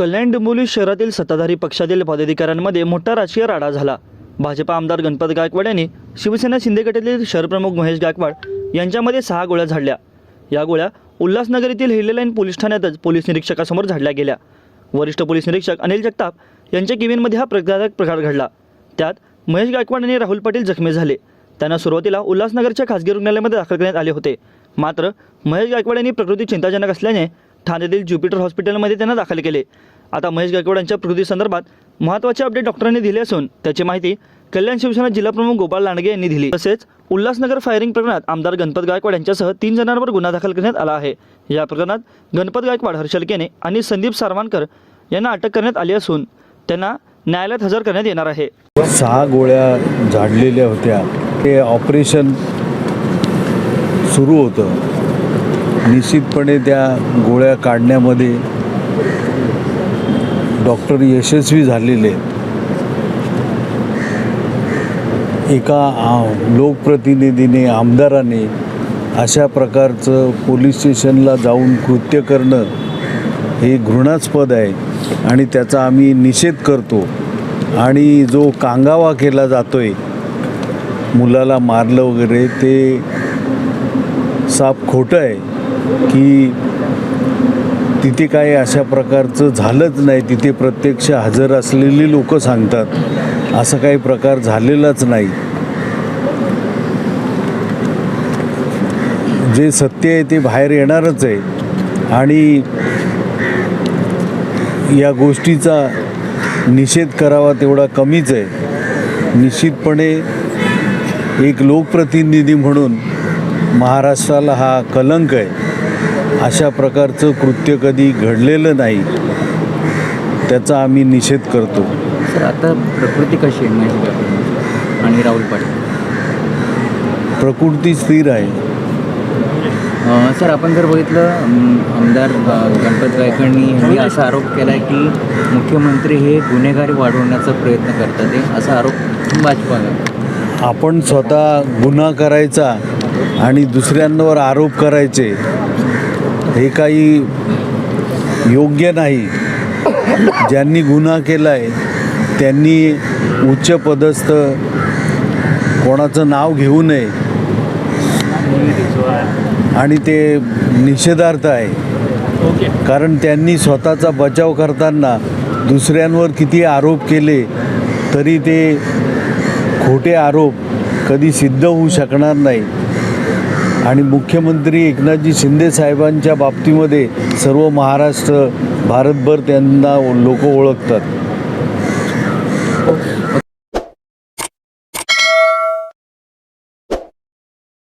कल्याण डोंबिवली शहरातील सत्ताधारी पक्षातील पदाधिकाऱ्यांमध्ये मोठा राजकीय राडा झाला. भाजपा आमदार गणपत गायकवाड यांनी शिवसेना शिंदे गटातील शहरप्रमुख महेश गायकवाड यांच्यामध्ये सहा गोळ्या झाडल्या. या गोळ्या उल्हासनगर येथील हिल्ले लाईन पोलीस ठाण्यातच पोलीस निरीक्षकासमोर झाडल्या गेल्या. वरिष्ठ पोलीस निरीक्षक अनिल जगताप यांच्या केबिनमध्ये हा प्रकारक प्रकार घडला. त्यात महेश गायकवाड आणि राहुल पाटील जखमी झाले. त्यांना सुरुवातीला उल्हासनगरच्या खासगी रुग्णालयामध्ये दाखल करण्यात आले होते. मात्र महेश गायकवाड यांनी प्रकृती चिंताजनक असल्याने ठाण्यातील ज्युपिटर हॉस्पिटलमध्ये त्यांना दाखल केले. आता महेश गायकवाड यांच्या प्रकृतीसंदर्भात महत्त्वाचे अपडेट डॉक्टरांनी दिले असून त्याची माहिती कल्याण शिवसेना जिल्हाप्रमुख गोपाळ लांडगे यांनी दिली. तसेच उल्हासनगर फायरिंग प्रकरणात आमदार गणपत गायकवाड यांच्यासह तीन जणांवर गुन्हा दाखल करण्यात आला आहे. या प्रकरणात गणपत गायकवाड हर्षल केने आणि संदीप सारवानकर यांना अटक करण्यात आली असून त्यांना न्यायालयात हजर करण्यात येणार आहे. सहा गोळ्या झाडलेल्या होत्या. ते ऑपरेशन सुरू होतं. निश्चितपणे त्या गोळ्या काढण्यामध्ये डॉक्टर यशस्वी झालेले आहेत. एका लोकप्रतिनिधीने आमदाराने अशा प्रकारचं पोलीस स्टेशनला जाऊन कृत्य करणं हे घृणास्पद आहे आणि त्याचा आम्ही निषेध करतो आणि जो कांगावा केला जातो आहे मुलाला मारलं वगैरे ते साप खोटं आहे की तिथे काही अशा प्रकारचं झालंच नाही. तिथे प्रत्यक्ष हजर असलेली लोक सांगतात. असं काही प्रकार झालेलाच नाही. जे सत्य आहे ते बाहेर येणारच आहे. आणि या गोष्टीचा निषेध करावा तेवढा कमीच आहे. निश्चितपणे एक लोकप्रतिनिधी म्हणून महाराष्ट्राला हा कलंक आहे. अशा प्रकारचं कृत्य कधी घडलेलं नाही त्याचा आम्ही निषेध करतो. सर आता प्रकृती कशी आहे? महेश गायकवाड आणि राहुल पाटील. प्रकृती स्थिर आहे. सर आपण जर बघितलं आमदार गणपत गायकवाडनी यांनी असा आरोप केला आहे की मुख्यमंत्री हे गुन्हेगारी वाढवण्याचा प्रयत्न करतात. आहे असा आरोप भाजपाला आपण स्वतः गुन्हा करायचा आणि दुसऱ्यांवर आरोप करायचे हे काही योग्य नाही. ज्यांनी गुन्हा केला आहे त्यांनी उच्च पदस्थ कोणाचं नाव घेऊ नये. आणि ते निषेधार्थ आहे. कारण त्यांनी स्वतःचा बचाव करताना दुसऱ्यांवर किती आरोप केले तरी ते खोटे आरोप कधी सिद्ध होऊ शकणार नाही. आणि मुख्यमंत्री एकनाथजी शिंदे साहेबांच्या बाबतीमध्ये सर्व महाराष्ट्र भारतभर त्यांना लोक ओळखतात.